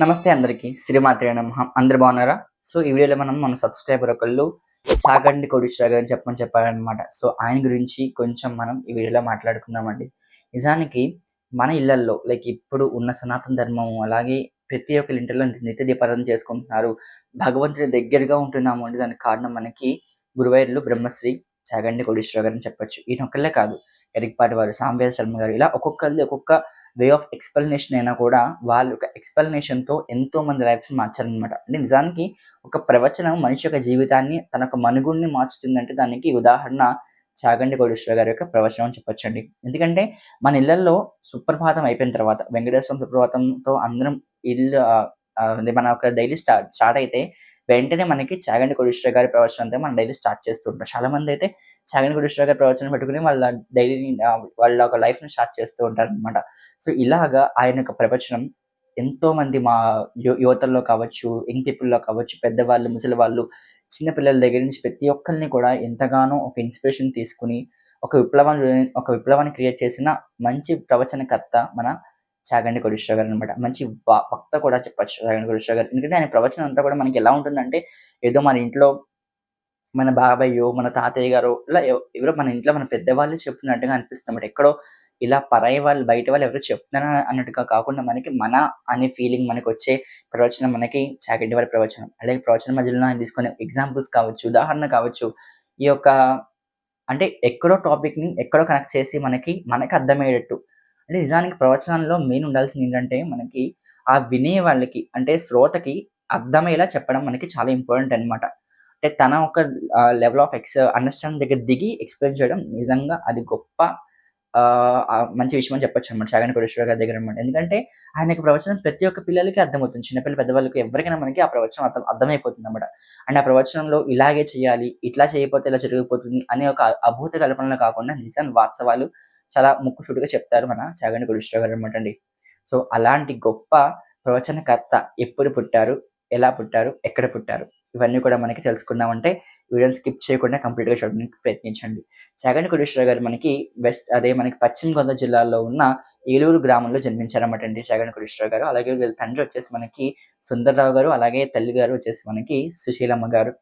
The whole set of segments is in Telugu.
నమస్తే అందరికీ. శ్రీమాత్రే నమ. అందరు బాగున్నారా? సో ఈ వీడియోలో మనం మన సబ్స్క్రైబర్ ఒకళ్ళు చాగండి కోటేశ్వర గారు చెప్పమని చెప్పారనమాట సో ఆయన గురించి కొంచెం మనం ఈ వీడియోలో మాట్లాడుకుందామండి. నిజానికి మన ఇళ్ళల్లో లైక్ ఇప్పుడు ఉన్న సనాతన ధర్మం అలాగే ప్రతి ఒక్కరి ఇంటిలో నిత్య దీపారాధన చేసుకుంటున్నారు భగవంతుడి దగ్గరగా ఉంటున్నాము అంటే దానికి కారణం మనకి గురువైర్లు బ్రహ్మశ్రీ చాగండి కోటేశ్వర గారు అని చెప్పొచ్చు. ఈయన ఒక్కళ్ళే కాదు. ఎరిక్పాటి వారు సాంబేద శర్మ గారు ఇలా ఒక్కొక్కరిది ఒక్కొక్క వే ఆఫ్ ఎక్స్ప్లెనేషన్ అయినా కూడా వాళ్ళ యొక్క ఎక్స్ప్లెనేషన్తో ఎంతో మంది లైఫ్స్ మార్చారనమాట అంటే నిజానికి ఒక ప్రవచనం మనిషి యొక్క జీవితాన్ని తన యొక్క మనుగుడిని మార్చుతుందంటే దానికి ఉదాహరణ చాగండి కోటేశ్వర గారి యొక్క ప్రవచనం అని చెప్పొచ్చండి. ఎందుకంటే మన ఇళ్ళలో సుప్రభాతం అయిపోయిన తర్వాత వెంకటేశ్వర సుప్రభాతంతో అందరం ఇల్లు మన యొక్క డైలీ స్టార్ట్ స్టార్ట్ అయితే వెంటనే మనకి చాగండి కోటేశ్వర గారి ప్రవచనంతో మనం డైలీ స్టార్ట్ చేస్తుంటాం చాలా మంది అయితే చాగండి కోటేశ్వర గారి ప్రవచనం పెట్టుకుని వాళ్ళ డైలీ వాళ్ళ ఒక లైఫ్ని స్టార్ట్ చేస్తూ ఉంటారు అనమాట సో ఇలాగా ఆయన యొక్క ప్రవచనం ఎంతో మంది మా యు- యువతల్లో కావచ్చు యంగ్ పీపుల్లో కావచ్చు పెద్దవాళ్ళు ముసలి వాళ్ళు చిన్న పిల్లల దగ్గర నుంచి ప్రతి ఒక్కరిని కూడా ఎంతగానో ఒక ఇన్స్పిరేషన్ తీసుకుని ఒక విప్లవాన్ని ఒక విప్లవాన్ని క్రియేట్ చేసిన మంచి ప్రవచనకర్త మన చాగండి కోటేశ్వర గారు అనమాట మంచి వక్త కూడా చెప్పచ్చు చాగండి కోటేశ్వర గారు. ఎందుకంటే ఆయన ప్రవచనం అంతా కూడా మనకి ఎలా ఉంటుందంటే ఏదో మన ఇంట్లో మన బాబాయ్యో మన తాతయ్య గారు ఇలా ఎవరో మన ఇంట్లో మన పెద్దవాళ్ళు చెప్తున్నట్టుగా అనిపిస్తుంది ఎక్కడో ఇలా పరాయి వాళ్ళు బయట వాళ్ళు ఎవరు చెప్తున్నారు అన్నట్టుగా కాకుండా మనకి మన అనే ఫీలింగ్ మనకి వచ్చే ప్రవచనం మనకి చాగంటి వారి ప్రవచనం. అలాగే ప్రవచనం మధ్యలో ఆయన తీసుకునే ఎగ్జాంపుల్స్ కావచ్చు ఉదాహరణ కావచ్చు ఈ యొక్క అంటే ఎక్కడో టాపిక్ని ఎక్కడో కనెక్ట్ చేసి మనకి మనకి అర్థమయ్యేటట్టు అంటే నిజానికి ప్రవచనాల్లో మెయిన్ ఉండాల్సింది ఏంటంటే మనకి ఆ వినే వాళ్ళకి అంటే శ్రోతకి అర్థమయ్యేలా చెప్పడం మనకి చాలా ఇంపార్టెంట్ అన్నమాట. అంటే తన ఒక లెవెల్ ఆఫ్ ఎక్స్ అండర్స్టాండ్ దగ్గర దిగి ఎక్స్ప్లెయిన్ చేయడం నిజంగా అది గొప్ప ఆ, మంచి విషయం అని చెప్పొచ్చు అనమాట చాగంటి కోటేశ్వర గారి దగ్గర అనమాట ఎందుకంటే ఆయనకు ప్రవచనం ప్రతి ఒక్క పిల్లలకి అర్థమవుతుంది. చిన్నపిల్లలు పెద్దవాళ్ళకి ఎవరికైనా మనకి ఆ ప్రవచనం అర్థం అర్థమైపోతుంది అనమాట అండ్ ఆ ప్రవచనంలో ఇలాగే చేయాలి ఇట్లా చేయకపోతే ఇలా జరిగిపోతుంది అనే ఒక అభూత కల్పనలు కాకుండా నిజాన్ని వాస్తవాలు చాలా ముక్కుసూటిగా చెప్తారు మన సాగండి కోటేశ్వర గారు అనమాట అండి సో అలాంటి గొప్ప ప్రవచనకర్త ఎప్పుడు పుట్టారు? ఎలా పుట్టారు? ఎక్కడ పుట్టారు? ఇవన్నీ కూడా మనకి తెలుసుకుందామంటే వీడియోని స్కిప్ చేయకుండా కంప్లీట్గా చూడడానికి ప్రయత్నించండి. చాగంటి కోటేశ్వర గారు మనకి వెస్ట్ అదే మనకి పశ్చిమ గోదావరి జిల్లాలో ఉన్న ఏలూరు గ్రామంలో జన్మించారన్నమాట అండి చాగంటి కోటేశ్వర గారు. అలాగే వీళ్ళ తండ్రి వచ్చేసి మనకి సుందర్రావు గారు అలాగే తల్లి గారు వచ్చేసి మనకి సుశీలమ్మ గారు.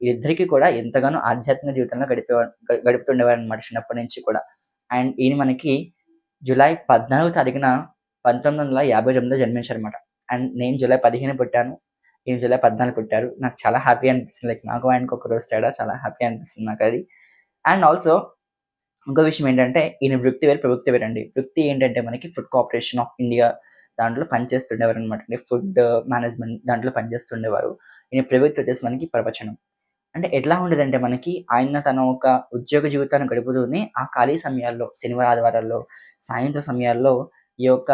వీరిద్దరికీ కూడా ఎంతగానో ఆధ్యాత్మిక జీవితంలో గడిపే గడుపుతుండేవారు అనమాట చిన్నప్పటి నుంచి కూడా. అండ్ ఈయన మనకి జూలై పద్నాలుగు తారీఖున పంతొమ్మిది వందల యాభై తొమ్మిదిలో జన్మించారనమాట అండ్ నేను జూలై పదిహేను పుట్టాను. ఈయన జూలై పద్నాలుగు పుట్టారు. నాకు చాలా హ్యాపీ అనిపిస్తుంది. లైక్ నాకు ఆయనకు ఒక రోజు తేడా చాలా హ్యాపీ అనిపిస్తుంది నాకు అది. అండ్ ఆల్సో ఇంకో విషయం ఏంటంటే ఈయన వృత్తి వేరు ప్రవృత్తి వేరు అండి. వృత్తి ఏంటంటే మనకి ఫుడ్ కార్పొరేషన్ ఆఫ్ ఇండియా దాంట్లో పనిచేస్తుండేవారు అనమాట అండి ఫుడ్ మేనేజ్మెంట్ దాంట్లో పనిచేస్తుండేవారు. ఈయన ప్రవృత్తి వచ్చేసి మనకి ప్రవచనం. అంటే ఎట్లా ఉండేదంటే మనకి ఆయన తన ఒక ఉద్యోగ జీవితాన్ని గడుపుతూనే ఆ ఖాళీ సమయాల్లో శనివారం ఆదివారాల్లో సాయంత్రం సమయాల్లో ఈ యొక్క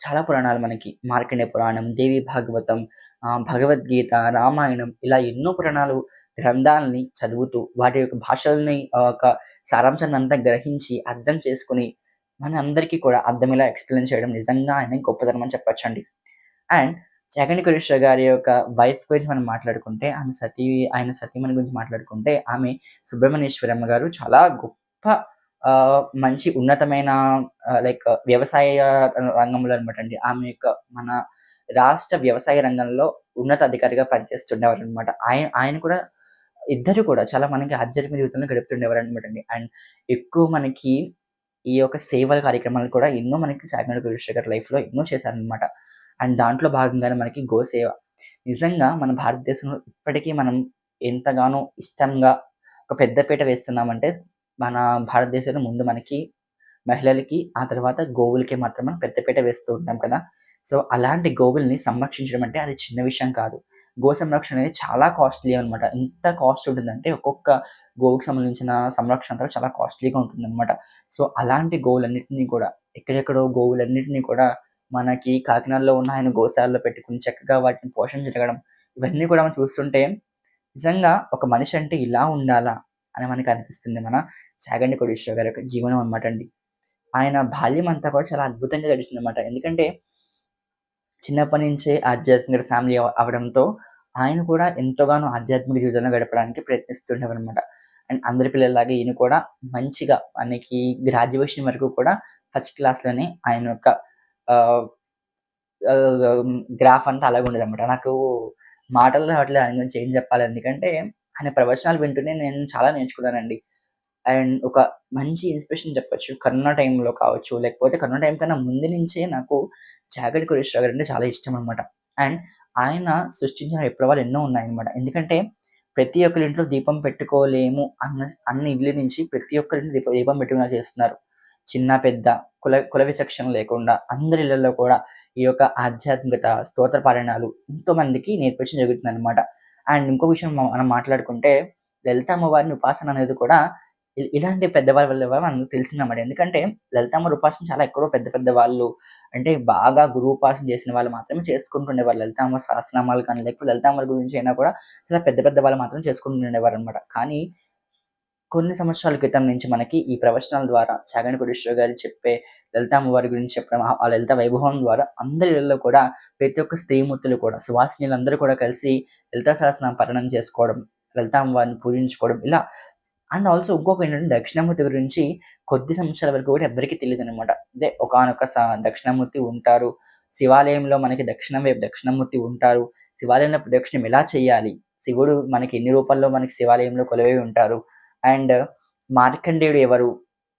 చాలా పురాణాలు మనకి. మార్కండే పురాణం దేవి భాగవతం భగవద్గీత రామాయణం ఇలా ఎన్నో పురాణాలు గ్రంథాలని చదువుతూ వాటి యొక్క భాషల్ని ఒక సారాంశాన్ని అంతా గ్రహించి అర్థం చేసుకుని మన అందరికీ కూడా ఇలా ఎక్స్ప్లెయిన్ చేయడం నిజంగా ఆయన గొప్పతనం అని చెప్పచ్చండి. అండ్ జగన్ కృష్ణ గారి యొక్క వైఫ్ గురించి మనం మాట్లాడుకుంటే ఆమె సతీ ఆయన సతీమణి గురించి మాట్లాడుకుంటే ఆమె సుబ్రహ్మణ్యేశ్వరమ్మ గారు చాలా గొప్ప మంచి ఉన్నతమైన లైక్ వ్యవసాయ రంగంలో అనమాట అండి. ఆమె యొక్క మన రాష్ట్ర వ్యవసాయ రంగంలో ఉన్నత అధికారిగా పనిచేస్తుండేవారు అనమాట ఆయన ఆయన కూడా ఇద్దరు కూడా చాలా మనకి ఆధ్యాత్మిక జీవితంలో గడుపుతుండేవారు అనమాట అండి. అండ్ ఎక్కువ మనకి ఈ యొక్క సేవల కార్యక్రమాలు కూడా ఎన్నో మనకి చాగంటి కృష్ణ గారి లైఫ్లో ఎన్నో చేశారనమాట అండ్ దాంట్లో భాగంగానే మనకి గోసేవ నిజంగా మన భారతదేశంలో ఇప్పటికీ మనం ఎంతగానో ఇష్టంగా ఒక పెద్దపీట వేస్తున్నామంటే మన భారతదేశంలో ముందు మనకి మహిళలకి ఆ తర్వాత గోవులకి మాత్రం మనం పెద్దపీట వేస్తూ ఉంటాం కదా. సో అలాంటి గోవుల్ని సంరక్షించడం అంటే అది చిన్న విషయం కాదు. గో సంరక్షణ అనేది చాలా కాస్ట్లీ అనమాట ఎంత కాస్ట్ ఉంటుందంటే ఒక్కొక్క గోవుకి సంబంధించిన సంరక్షణ చాలా కాస్ట్లీగా ఉంటుందన్నమాట. సో అలాంటి గోవులన్నింటినీ కూడా ఎక్కడెక్కడో గోవులన్నింటినీ కూడా మనకి కాకినాడలో ఉన్న ఆయన గోశాలలో పెట్టుకుని చక్కగా వాటిని పోషణ జరగడం ఇవన్నీ కూడా మనం చూస్తుంటే నిజంగా ఒక మనిషి అంటే ఇలా ఉండాలా అని మనకి అనిపిస్తుంది. మన చాగండి కోటేశ్వర గారి యొక్క జీవనం అనమాట అండి. ఆయన బాల్యం అంతా కూడా చాలా అద్భుతంగా గడిచింది అనమాట ఎందుకంటే చిన్నప్పటి నుంచే ఆధ్యాత్మిక ఫ్యామిలీ అవడంతో ఆయన కూడా ఎంతగానో ఆధ్యాత్మిక జీవితంలో గడపడానికి ప్రయత్నిస్తుండేవారు అనమాట అండ్ అందరి పిల్లల్లాగా ఈయన కూడా మంచిగా మనకి గ్రాడ్యుయేషన్ వరకు కూడా ఫస్ట్ క్లాస్లోనే ఆయన యొక్క గ్రాఫ్ అంతా అలాగే ఉండేదనమాట. నాకు మాటలు రావట్లేదు ఆయన గురించి ఏం చెప్పాలి. ఎందుకంటే ఆయన ప్రవచనాలు వింటూనే నేను చాలా నేర్చుకున్నానండి. అండ్ ఒక మంచి ఇన్స్పిరేషన్ చెప్పొచ్చు. కరోనా టైంలో కావచ్చు, లేకపోతే కరోనా టైం కన్నా ముందు నుంచే నాకు చాగంటి గారు అంటే చాలా ఇష్టం అనమాట. అండ్ ఆయన సృష్టించిన విప్లవాలు ఎన్నో ఉన్నాయన్నమాట. ఎందుకంటే ప్రతి ఒక్కరి ఇంట్లో దీపం పెట్టుకోలేము అన్న అన్న ఇల్లు నుంచి ప్రతి ఒక్కరి దీపం దీపం పెట్టుకునేలా చేస్తున్నారు. చిన్న, పెద్ద కుల కుల విచక్షణ లేకుండా అందరి ఇళ్ళలో కూడా ఈ యొక్క ఆధ్యాత్మికత, స్తోత్ర పారాయణాలు ఎంతో మందికి నేర్పించడం జరుగుతుందనమాట. అండ్ ఇంకో విషయం మనం మాట్లాడుకుంటే లలిత అమ్మవారిని ఉపాసన అనేది కూడా ఇ ఇలాంటి పెద్దవాళ్ళ వల్ల మనకు తెలిసిందన్నమాట. ఎందుకంటే లలితమ్మవారి ఉపాసన చాలా ఎక్కడో పెద్ద పెద్ద వాళ్ళు అంటే బాగా గురువుపాసన చేసిన వాళ్ళు మాత్రమే చేసుకుంటుండేవారు లలితామ్మ సహస్రనామాలు కానీ, లేకపోతే లలితామ్మవారి గురించి అయినా కూడా చాలా పెద్ద పెద్ద వాళ్ళు మాత్రం చేసుకుంటుండేవారు అనమాట కానీ కొన్ని సంవత్సరాల క్రితం నుంచి మనకి ఈ ప్రవచనాల ద్వారా చాగంటి కోటేశ్వర గారు చెప్పే లలితామ్మవారి గురించి చెప్పడం, ఆ లలిత వైభవం ద్వారా అందరిలో కూడా ప్రతి ఒక్క స్త్రీమూర్తులు కూడా సువాసినులందరూ కూడా కలిసి లలితా సహస్రనామ పఠనం చేసుకోవడం, లలితామ్మవారిని పూజించుకోవడం ఇలా అండ్ ఆల్సో ఇంకొక ఏంటంటే దక్షిణామూర్తి గురించి కొద్ది సంవత్సరాల వరకు కూడా ఎవరికీ తెలియదు అనమాట అదే ఒకానొక దక్షిణామూర్తి ఉంటారు. శివాలయంలో మనకి దక్షిణం వైపు దక్షిణామూర్తి ఉంటారు. శివాలయంలో ప్రదక్షిణం ఎలా చేయాలి? శివుడు మనకి ఎన్ని రూపాల్లో మనకి శివాలయంలో కొలవే ఉంటారు. అండ్ మార్కండేయుడు ఎవరు?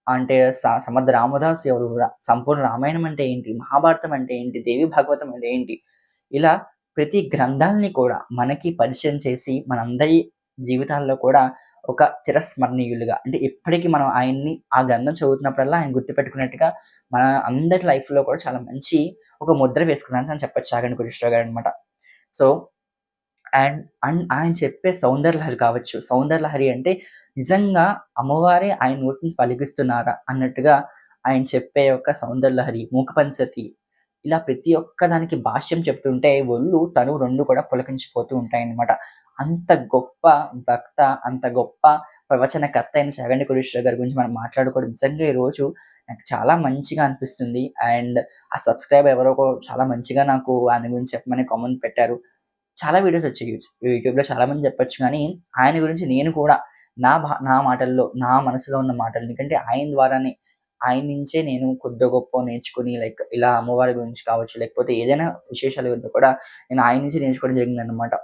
అంటే స సమర్థ రామదాస్ ఎవరు? సంపూర్ణ రామాయణం అంటే ఏంటి? మహాభారతం అంటే ఏంటి? దేవి భాగవతం అంటే ఏంటి? ఇలా ప్రతి గ్రంథాల్ని కూడా మనకి పరిచయం చేసి మనందరి జీవితాల్లో కూడా ఒక చిరస్మరణీయులుగా అంటే ఇప్పటికీ మనం ఆయన్ని ఆ గ్రంథం చదువుతున్నప్పుడల్లా ఆయన గుర్తుపెట్టుకున్నట్టుగా మన అందరి లైఫ్‌లో కూడా చాలా మంచి ఒక ముద్ర వేసుకున్నారని చెప్పొచ్చు కృష్ణ గారు అనమాట సో అండ్ అండ్ ఆయన చెప్పే సౌందర్యలహరి కావచ్చు. సౌందర్యలహరి అంటే నిజంగా అమ్మవారే ఆయన నోటిని నుంచి పలికిస్తున్నారా అన్నట్టుగా ఆయన చెప్పే యొక్క సౌందర్యలహరి, మూకపంచతి ఇలా ప్రతి ఒక్క దానికి భాష్యం చెప్తుంటే ఒళ్ళు, తను రెండు కూడా పులకించిపోతూ ఉంటాయన్నమాట. అంత గొప్ప భక్త అంత గొప్ప ప్రవచనకర్త అయిన చాగంటి కోటేశ్వరరావు గారి గురించి మనం మాట్లాడుకోవడం నిజంగా ఈరోజు నాకు చాలా మంచిగా అనిపిస్తుంది. అండ్ ఆ సబ్స్క్రైబ్ ఎవరో చాలా మంచిగా నాకు ఆయన గురించి చెప్పమని కామెంట్ పెట్టారు. చాలా వీడియోస్ వచ్చాయి యూట్యూబ్‌లో చాలా మంది చెప్పొచ్చు కానీ, ఆయన గురించి నేను కూడా నా భా నా మాటల్లో, నా మనసులో ఉన్న మాటలు ఎందుకంటే ఆయన ద్వారానే ఆయన నుంచే నేను కొద్ది గొప్ప నేర్చుకుని లైక్ ఇలా అమ్మవారి గురించి కావచ్చు, లేకపోతే ఏదైనా విశేషాల గురించి కూడా నేను ఆయన నుంచి నేర్చుకోవడం జరిగింది అనమాట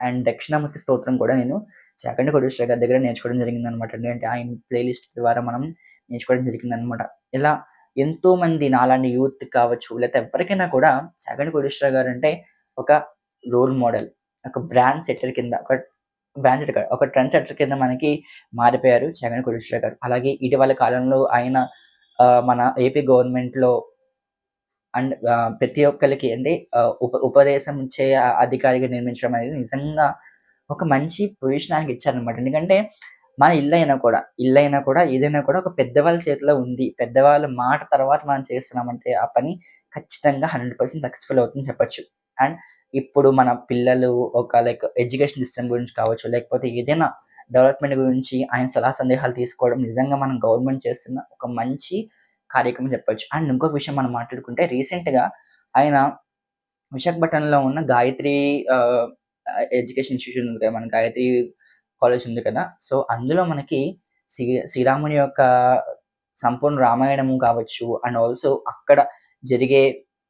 అండ్ దక్షిణామూర్తి స్తోత్రం కూడా నేను సెకండ్ కోటేశ్వరరావు గారి దగ్గర నేర్చుకోవడం జరిగిందనమాట. ఎందుకంటే ఆయన ప్లేలిస్ట్ ద్వారా మనం నేర్చుకోవడం జరిగిందనమాట. ఇలా ఎంతోమంది నాలాంటి యూత్ కావచ్చు, లేకపోతే ఎవరికైనా కూడా సెకండ్ చాగంటి కోటేశ్వరరావు అంటే ఒక రోల్ మోడల్. ఒక బ్రాండ్ సెట్టర్ కింద ఒక బ్రాంచ్ సెట్టర్ ఒక ట్రెండ్ సెటర్ కింద మనకి మారిపోయారు జగన్ కోటేశ్వరరావు గారు. అలాగే ఇటీవల కాలంలో ఆయన మన ఏపీ గవర్నమెంట్‌లో అండ్ ప్రతి ఒక్కరికి అంటే ఉప ఉపదేశం ఇచ్చే అధికారిగా నిర్మించడం అనేది నిజంగా ఒక మంచి పొజిషన్ ఆయనకి ఇచ్చారనమాట. ఎందుకంటే మన అయినా కూడా, ఇల్లు అయినా కూడా ఏదైనా కూడా ఒక పెద్దవాళ్ళ చేతిలో ఉంది. పెద్దవాళ్ళ మాట తర్వాత మనం చేస్తున్నామంటే ఆ పని ఖచ్చితంగా 100% సక్సెస్‌ఫుల్ అవుతుందని చెప్పొచ్చు. అండ్ ఇప్పుడు మన పిల్లలు ఒక లైక్ ఎడ్యుకేషన్ సిస్టమ్ గురించి కావచ్చు, లేకపోతే ఏదైనా డెవలప్‌మెంట్ గురించి ఆయన సలహా సందేహాలు తీసుకోవడం నిజంగా మనం గవర్నమెంట్ చేస్తున్న ఒక మంచి కార్యక్రమం చెప్పొచ్చు. అండ్ ఇంకొక విషయం మనం మాట్లాడుకుంటే రీసెంట్‌గా ఆయన విశాఖపట్నంలో ఉన్న గాయత్రి ఎడ్యుకేషన్ ఇన్‌స్టిట్యూషన్ ఉంది కదా! మన గాయత్రి కాలేజ్ ఉంది కదా! సో, అందులో మనకి శ్రీ శ్రీరాముని యొక్క సంపూర్ణ రామాయణము కావచ్చు అండ్ ఆల్సో అక్కడ జరిగే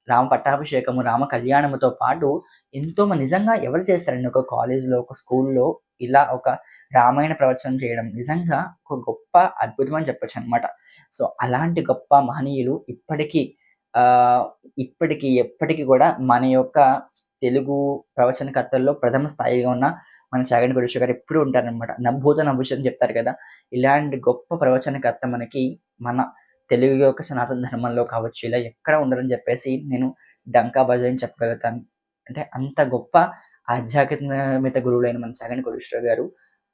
రామ పట్టాభిషేకము, రామ కళ్యాణముతో పాటు ఎంతో నిజంగా ఎవరు చేస్తారండి ఒక కాలేజ్‌లో, ఒక స్కూల్‌లో ఇలా ఒక రామాయణ ప్రవచనం చేయడం నిజంగా ఒక గొప్ప అద్భుతం అని చెప్పొచ్చనమాట. సో, అలాంటి గొప్ప మహనీయులు ఇప్పటికీ ఇప్పటికీ ఇప్పటికి కూడా మన యొక్క తెలుగు ప్రవచనకర్తల్లో ప్రథమ స్థాయిగా ఉన్న మన చాగంటి కోటేశ్వరరావు గారు ఎప్పుడూ ఉంటారనమాట. నభూత నభవిష్యత్ అని చెప్తారు కదా! ఇలాంటి గొప్ప ప్రవచనకర్త మనకి మన తెలుగు యొక్క సనాతన ధర్మంలో కావచ్చు, ఇలా ఎక్కడ ఉండరని చెప్పేసి నేను డంకా బజాయించి చెప్పగలుగుతాను. అంటే అంత గొప్ప ఆధ్యాత్మిక గురువులైన మన సగన్ కోటేశ్వరరావు గారు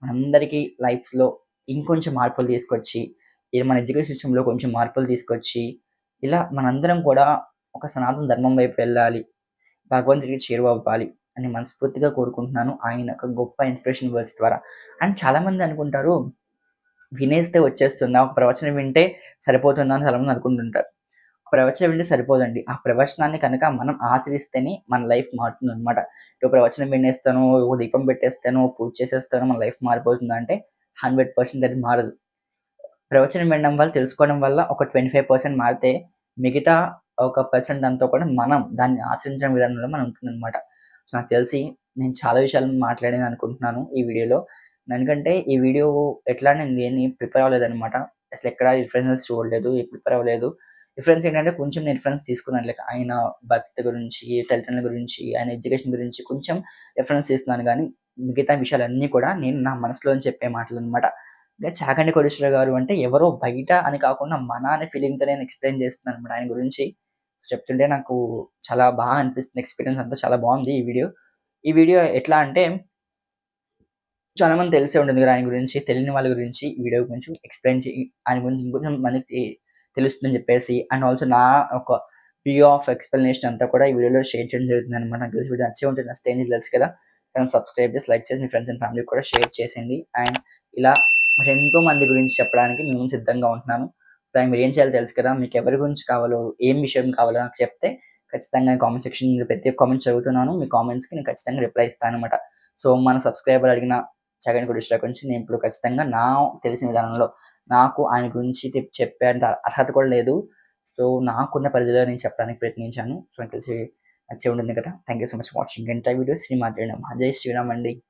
మనందరికీ లైఫ్‌లో ఇంకొంచెం మార్పులు తీసుకొచ్చి, ఇలా మన ఎడ్యుకేషన్ సిస్టంలో కొంచెం మార్పులు తీసుకొచ్చి, ఇలా మనందరం కూడా ఒక సనాతన ధర్మం వైపు వెళ్ళాలి. భగవంతుడికి చేరువవ్వాలి అని మనస్ఫూర్తిగా కోరుకుంటున్నాను. ఆయన ఒక గొప్ప ఇన్స్పిరేషన్ వర్డ్స్ ద్వారా. అండ్ చాలామంది అనుకుంటారు, వినేస్తే వచ్చేస్తుందా? ఒక ప్రవచనం వింటే సరిపోతుందా? అని చాలామంది అనుకుంటుంటారు. ప్రవచనం వింటే సరిపోదండి. ఆ ప్రవచనాన్ని కనుక మనం ఆచరిస్తేనే మన లైఫ్ మారుతుందనమాట. ఇప్పుడు ప్రవచనం వినేస్తాను, ఓ దీపం పెట్టేస్తాను, పూజ చేసేస్తాను, మన లైఫ్ మారిపోతుందా అంటే 100% అది మారదు. ప్రవచనం వినడం వల్ల, తెలుసుకోవడం వల్ల ఒక 25% మారితే మిగతా ఒక పర్సెంట్ అంతా కూడా మనం దాన్ని ఆచరించడం విధానంలో మనం ఉంటుందన్నమాట సో నాకు తెలిసి నేను చాలా విషయాలు మాట్లాడాను అనుకుంటున్నాను ఈ వీడియోలో ఎందుకంటే ఈ వీడియో ఎట్లా నేను దేన్ని ప్రిపేర్ అవ్వలేదన్నమాట. అసలు ఎక్కడ రిఫరెన్సెస్ చూడలేదు ప్రిపేర్ అవ్వలేదు. రిఫరెన్స్ ఏంటంటే కొంచెం నేను రిఫరెన్స్ తీసుకున్నాను. లైక్ ఆయన భక్తి గురించి తల్లిదండ్రుల గురించి ఆయన ఎడ్యుకేషన్ గురించి కొంచెం రిఫరెన్స్ తీసుకున్నాను కానీ మిగతా విషయాలన్నీ కూడా నేను నా మనసులో చెప్పే మాటలు అనమాట ఇంకా చాగంటి కోటేశ్వర గారు అంటే ఎవరో బయట అని కాకుండా మన అనే ఫీలింగ్తో నేను ఎక్స్ప్లెయిన్ చేస్తున్నాను అనమాట ఆయన గురించి. చెప్తుంటే నాకు చాలా బాగా అనిపిస్తుంది. ఎక్స్పీరియన్స్ అంతా చాలా బాగుంది ఈ వీడియో. ఈ వీడియో ఎట్లా అంటే చాలా మంది తెలిసే ఉంటుంది కదా ఆయన గురించి తెలియని వాళ్ళ గురించి వీడియో గురించి ఎక్స్ప్లెయిన్ చేయి ఆయన గురించి ఇంకొంచెం మనకి తెలుస్తుందని చెప్పేసి అండ్ ఆల్సో నా ఒక వ్యూ ఆఫ్ ఎక్స్ప్లెనేషన్ అంతా కూడా ఈ వీడియోలో షేర్ చేయడం జరుగుతుంది అనమాట నాకు తెలిసి వీడియో నచ్చే ఉంటుంది నచ్చితే ఏం తెలుసు కదా. కానీ సబ్స్క్రైబ్ చేసి లైక్ చేసి మీ ఫ్రెండ్స్ అండ్ ఫ్యామిలీ కూడా షేర్ చేసేయండి. అండ్ ఇలా మరి ఎంతో మంది గురించి చెప్పడానికి మేము సిద్ధంగా ఉంటున్నాను. సో మీరు ఏం చేయాలో తెలుసు కదా మీకు ఎవరి గురించి కావాలో ఏం విషయం కావాలో నాకు చెప్తే ఖచ్చితంగా కామెంట్ సెక్షన్ ప్రతి ఒక్క కామెంట్స్ చదువుతున్నాను. మీ కామెంట్స్కి నేను ఖచ్చితంగా రిప్లై ఇస్తాను అనమాట సో మన సబ్స్క్రైబర్ అడిగిన జగన్ గుడిస్ట్రా గురించి నేను ఇప్పుడు ఖచ్చితంగా నా తెలిసిన విధానంలో నాకు ఆయన గురించి చెప్పేంత అర్హత కూడా లేదు. సో నాకున్న పరిధిలో నేను చెప్పడానికి ప్రయత్నించాను. సో నాకు తెలిసి నచ్చే ఉంటుంది కదా. Thank you so much watching entire video శ్రీమాత్రి జై శ్రీరామ్ అండి.